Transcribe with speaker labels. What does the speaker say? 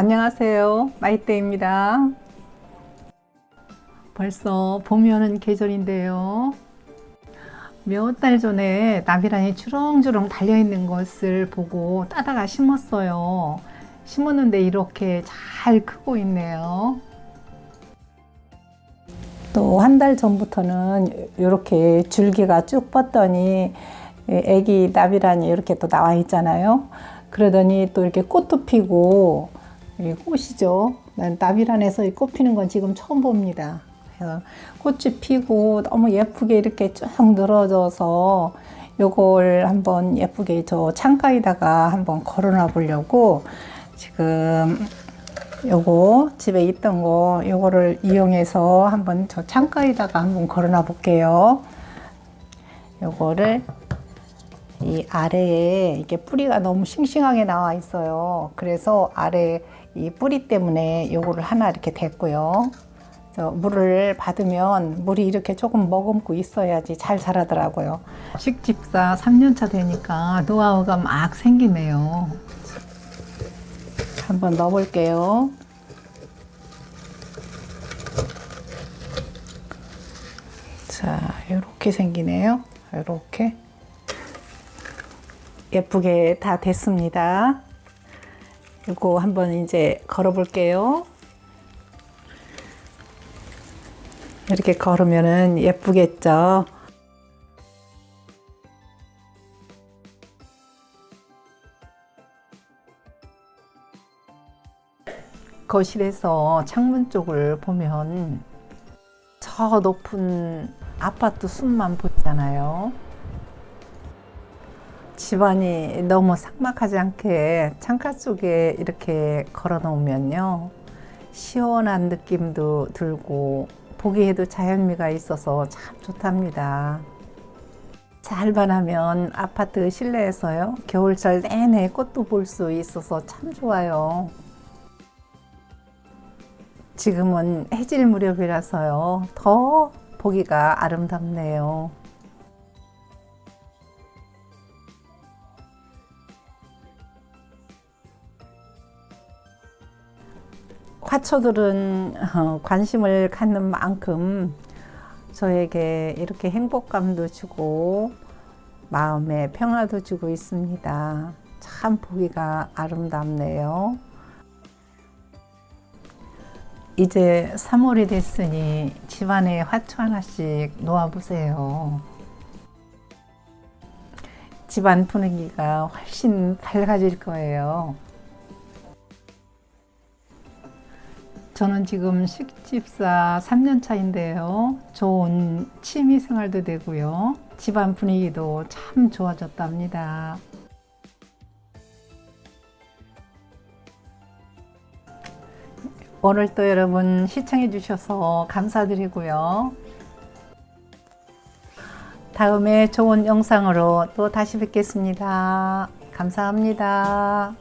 Speaker 1: 안녕하세요. 마이떼입니다. 벌써 봄이 오는 계절인데요. 몇 달 전에 나비란이 주렁주렁 달려있는 것을 보고 따다가 심었어요. 심었는데 이렇게 잘 크고 있네요. 또 한 달 전부터는 이렇게 줄기가 쭉 뻗더니 애기 나비란이 이렇게 또 나와 있잖아요. 그러더니 또 이렇게 꽃도 피고 이 꽃이죠. 난 나비란에서 이꽃 피는 건 지금 처음 봅니다. 그래서 꽃이 피고 너무 예쁘게 이렇게 쭉 늘어져서 요걸 한번 예쁘게 저 창가에다가 한번 걸어놔 보려고 지금 요거 집에 있던 거 요거를 이용해서 한번 저 창가에다가 한번 걸어놔 볼게요. 요거를 이 아래에 이게 뿌리가 너무 싱싱하게 나와 있어요. 그래서 아래 이 뿌리 때문에 요거를 하나 이렇게 댔고요. 저 물을 받으면 물이 이렇게 조금 머금고 있어야지 잘 자라더라고요. 식집사 3년차 되니까 노하우가 막 생기네요. 한번 넣어볼게요. 자, 이렇게 생기네요. 이렇게. 예쁘게 다 됐습니다. 이거 한번 이제 걸어 볼게요. 이렇게 걸으면은 예쁘겠죠? 거실에서 창문 쪽을 보면 저 높은 아파트 숲만 보이잖아요. 집안이 너무 삭막하지 않게 창가 쪽에 이렇게 걸어 놓으면요. 시원한 느낌도 들고 보기에도 자연미가 있어서 참 좋답니다. 잘만 하면 아파트 실내에서요. 겨울철 내내 꽃도 볼 수 있어서 참 좋아요. 지금은 해질 무렵이라서요. 더 보기가 아름답네요. 화초들은 어, 관심을 갖는 만큼 저에게 이렇게 행복감도 주고 마음에 평화도 주고 있습니다. 참 보기가 아름답네요. 이제 3월이 됐으니 집안에 화초 하나씩 놓아보세요. 집안 분위기가 훨씬 밝아질 거예요. 저는 지금 식집사 3년 차인데요. 좋은 취미 생활도 되고요. 집안 분위기도 참 좋아졌답니다. 오늘 또 여러분 시청해 주셔서 감사드리고요. 다음에 좋은 영상으로 또 다시 뵙겠습니다. 감사합니다.